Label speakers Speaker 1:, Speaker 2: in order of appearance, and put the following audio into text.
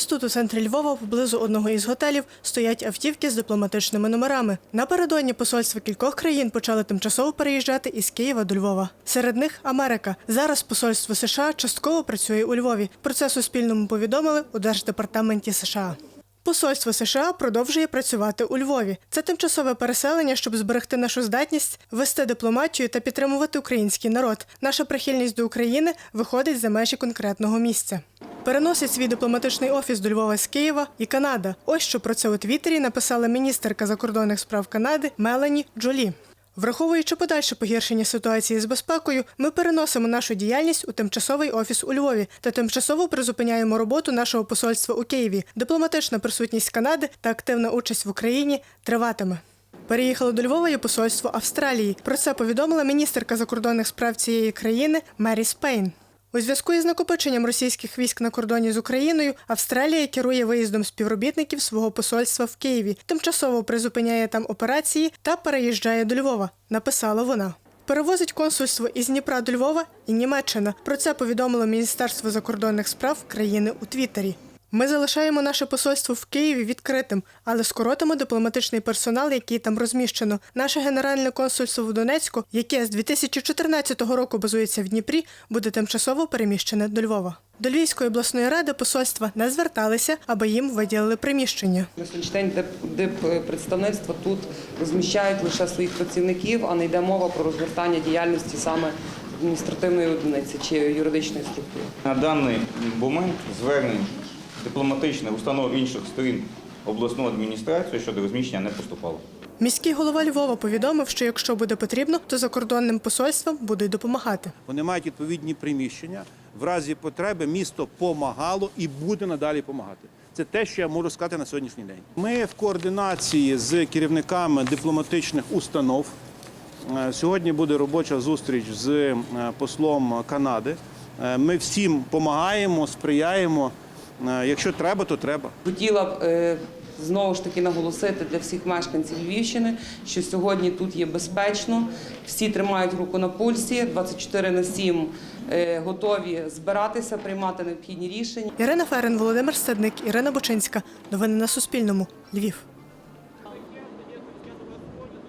Speaker 1: Ось тут, у центрі Львова, поблизу одного із готелів, стоять автівки з дипломатичними номерами. Напередодні посольства кількох країн почали тимчасово переїжджати із Києва до Львова. Серед них Америка. Зараз посольство США частково працює у Львові. Про це Суспільному повідомили у Держдепартаменті США. Посольство США продовжує працювати у Львові. Це тимчасове переселення, щоб зберегти нашу здатність вести дипломатію та підтримувати український народ. Наша прихильність до України виходить за межі конкретного місця. Переносить свій дипломатичний офіс до Львова з Києва і Канада. Ось що про це у Твіттері написала міністерка закордонних справ Канади Мелані Джолі. Враховуючи подальше погіршення ситуації з безпекою, ми переносимо нашу діяльність у тимчасовий офіс у Львові та тимчасово призупиняємо роботу нашого посольства у Києві. Дипломатична присутність Канади та активна участь в Україні триватиме. Переїхало до Львова і посольство Австралії. Про це повідомила міністерка закордонних справ цієї країни Мері Спейн. У зв'язку із накопиченням російських військ на кордоні з Україною Австралія керує виїздом співробітників свого посольства в Києві, тимчасово призупиняє там операції та переїжджає до Львова. Написала вона. Перевозить консульство із Дніпра до Львова і Німеччина. Про це повідомило Міністерство закордонних справ країни у Твіттері. Ми залишаємо наше посольство в Києві відкритим, але скоротимо дипломатичний персонал, який там розміщено. Наше генеральне консульство в Донецьку, яке з 2014 року базується в Дніпрі, буде тимчасово переміщене до Львова. До Львівської обласної ради посольства не зверталися, аби їм виділили приміщення.
Speaker 2: На сьогоднішній день дип, представництва тут розміщають лише своїх працівників, а не йде мова про розгортання діяльності саме адміністративної одиниці чи юридичної структури.
Speaker 3: На даний момент звернень дипломатичних установ інших сторін обласну адміністрацію щодо розміщення не поступало.
Speaker 1: Міський голова Львова повідомив, що якщо буде потрібно, то закордонним посольствам будуть допомагати.
Speaker 4: Вони мають відповідні приміщення. В разі потреби місто помагало і буде надалі допомагати. Це те, що я можу сказати на сьогоднішній день. Ми в координації з керівниками дипломатичних установ. Е, Сьогодні буде робоча зустріч з е, послом Канади. Е, Ми всім допомагаємо, сприяємо. Е, Якщо треба, то треба.
Speaker 2: Хотіла б е, знову ж таки наголосити для всіх мешканців Львівщини, що сьогодні тут є безпечно, всі тримають руку на пульсі, 24 на 7 е, готові збиратися, приймати необхідні рішення.
Speaker 1: Ірина Ферен, Володимир Сидник, Ірина Бочинська. Новини на Суспільному. Львів.